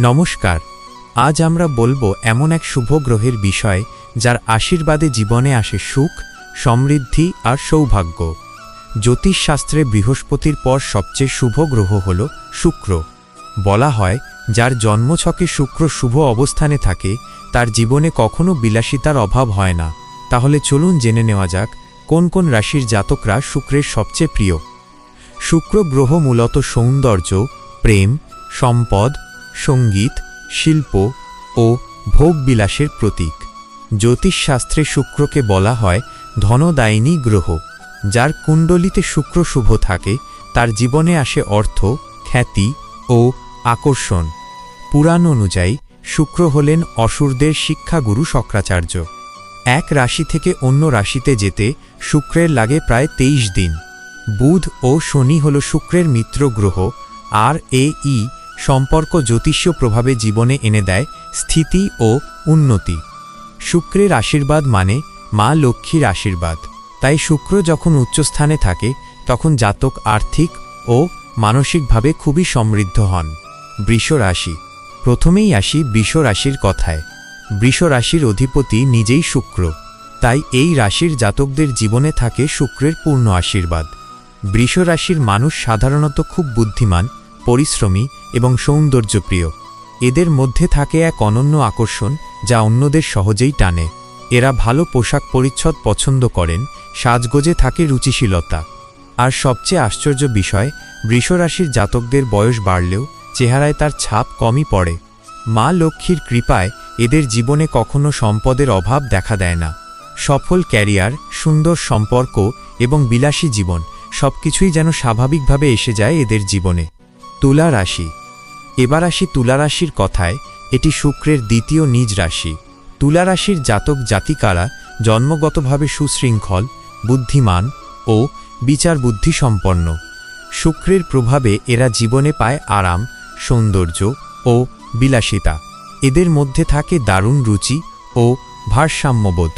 নমস্কার। আজ আমরা বলব এমন এক শুভ গ্রহের বিষয় যার আশীর্বাদে জীবনে আসে সুখ, সমৃদ্ধি আর সৌভাগ্য। জ্যোতিষশাস্ত্রে বৃহস্পতির পর সবচেয়ে শুভ গ্রহ হল শুক্র। বলা হয়, যার জন্মছকে শুক্র শুভ অবস্থানে থাকে, তার জীবনে কখনো বিলাসিতার অভাব হয় না। তাহলে চলুন জেনে নেওয়া যাক, কোন কোন রাশির জাতকরা শুক্রের সবচেয়ে প্রিয়? শুক্র গ্রহ মূলত সৌন্দর্য, প্রেম, সম্পদ সংগীত, শিল্প ও ভোগবিলাসের প্রতীক। জ্যোতিষশাস্ত্রে শুক্রকে বলা হয় ধনদায়িনী গ্রহ, যার কুণ্ডলিতে শুক্র শুভ থাকে, তার জীবনে আসে অর্থ, খ্যাতি ও আকর্ষণ। পুরাণ অনুযায়ী, শুক্র হলেন অসুরদের শিক্ষাগুরু শক্রাচার্য এক রাশি থেকে অন্য রাশিতে যেতে শুক্রের লাগে প্রায় তেইশ দিন। বুধ ও শনি হল শুক্রের মিত্র গ্রহ, আর এ ই সম্পর্ক জ্যোতিষীয় প্রভাবে জীবনে এনে দেয় স্থিতি ও উন্নতি। শুক্রের আশীর্বাদ মানে মা লক্ষ্মীর আশীর্বাদ। তাই শুক্র যখন উচ্চস্থানে থাকে, তখন জাতক আর্থিক ও মানসিকভাবে খুবই সমৃদ্ধ হন। বৃষ রাশি প্রথমেই আসি বৃষ রাশির কথায়। বৃষ রাশির অধিপতি নিজেই শুক্র। তাই এই রাশির জাতকদের জীবনে থাকে শুক্রের পূর্ণ আশীর্বাদ। বৃষ রাশির মানুষ সাধারণত খুব বুদ্ধিমান পরিশ্রমী এবং সৌন্দর্যপ্রিয়। এদের মধ্যে থাকে এক অনন্য আকর্ষণ যা অন্যদের সহজেই টানে। এরা ভালো পোশাক পরিচ্ছদ পছন্দ করেন, সাজগোজে থাকে রুচিশীলতা। আর সবচেয়ে আশ্চর্য বিষয়, বৃষরাশির জাতকদের বয়স বাড়লেও চেহারায় তার ছাপ কমই পড়ে। মা লক্ষ্মীর কৃপায় এদের জীবনে কখনো সম্পদের অভাব দেখা দেয় না। সফল ক্যারিয়ার, সুন্দর সম্পর্ক এবং বিলাসী জীবন সবকিছুই যেন স্বাভাবিকভাবে এসে যায় এদের জীবনে। তুলা রাশি। এবার আসি তুলা রাশির কথায়, এটি শুক্রের দ্বিতীয় নিজ রাশি। তুলা রাশির জাতক জাতিকারা জন্মগতভাবে সুশৃঙ্খল, বুদ্ধিমান ও বিচার বুদ্ধি সম্পন্ন। শুক্রের প্রভাবে এরা জীবনে পায় আরাম, সৌন্দর্য ও বিলাসিতা। এদের মধ্যে থাকে দারুণ রুচি ও ভারসাম্যবোধ।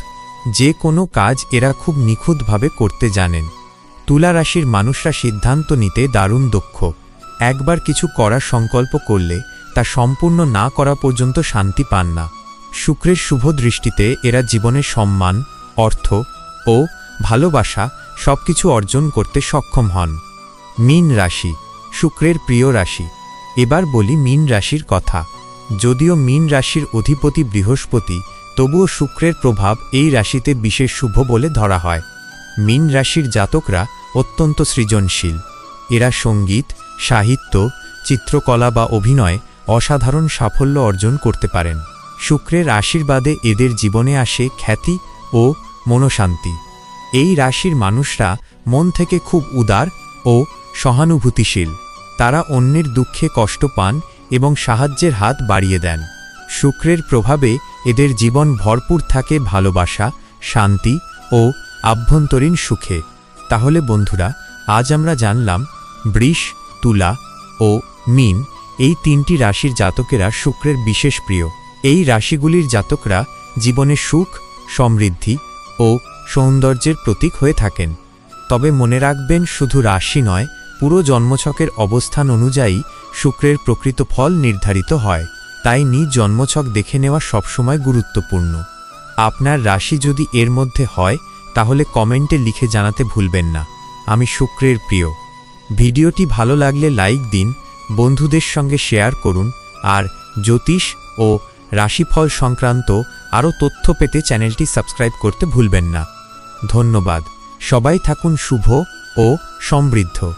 যে কোনো কাজ এরা খুব নিখুঁতভাবে করতে জানেন। তুলা রাশির মানুষরা সিদ্ধান্ত নিতে দারুণ দক্ষ। একবার কিছু করার সংকল্প করলে তা সম্পূর্ণ না করা পর্যন্ত শান্তি পান না। শুক্রের শুভ দৃষ্টিতে এরা জীবনে সম্মান, অর্থ ও ভালোবাসা সবকিছু অর্জন করতে সক্ষম হন। মীন রাশি, শুক্রের প্রিয় রাশি। এবার বলি মীন রাশির কথা। যদিও মীন রাশির অধিপতি বৃহস্পতি, তবুও শুক্রের প্রভাব এই রাশিতে বিশেষ শুভ বলে ধরা হয়। মীন রাশির জাতকরা অত্যন্ত সৃজনশীল। এরা সংগীত সাহিত্য, চিত্রকলা বা অভিনয় অসাধারণ সাফল্য অর্জন করতে পারেন। শুক্রের আশীর্বাদে এদের জীবনে আসে খ্যাতি ও মনশান্তি। এই রাশির মানুষরা মন থেকে খুব উদার ও সহানুভূতিশীল। তারা অন্যের দুঃখে কষ্ট পান এবং সাহায্যের হাত বাড়িয়ে দেন। শুক্রের প্রভাবে এদের জীবন ভরপুর থাকে ভালোবাসা, শান্তি ও আভ্যন্তরীণ সুখে। তাহলে বন্ধুরা, আজ আমরা জানলাম বৃষ তুলা ও মিন এই তিনটি রাশির জাতকেরা শুক্রের বিশেষ প্রিয়। এই রাশিগুলির জাতকরা জীবনে সুখ, সমৃদ্ধি ও সৌন্দর্যের প্রতীক হয়ে থাকেন। তবে মনে রাখবেন, শুধু রাশি নয়, পুরো জন্মছকের অবস্থান অনুযায়ী শুক্রের প্রকৃত ফল নির্ধারিত হয়। তাই নিজ জন্মছক দেখে নেওয়া সবসময় গুরুত্বপূর্ণ। আপনার রাশি যদি এর মধ্যে হয়, তাহলে কমেন্টে লিখে জানাতে ভুলবেন না। আমি শুক্রের প্রিয়। ভিডিওটি ভালো লাগলে লাইক দিন, বন্ধুদের সঙ্গে শেয়ার করুন, আর জ্যোতিষ ও রাশিফল সংক্রান্ত আরও তথ্য পেতে চ্যানেলটি সাবস্ক্রাইব করতে ভুলবেন না। ধন্যবাদ। সবাই থাকুন শুভ ও সমৃদ্ধ।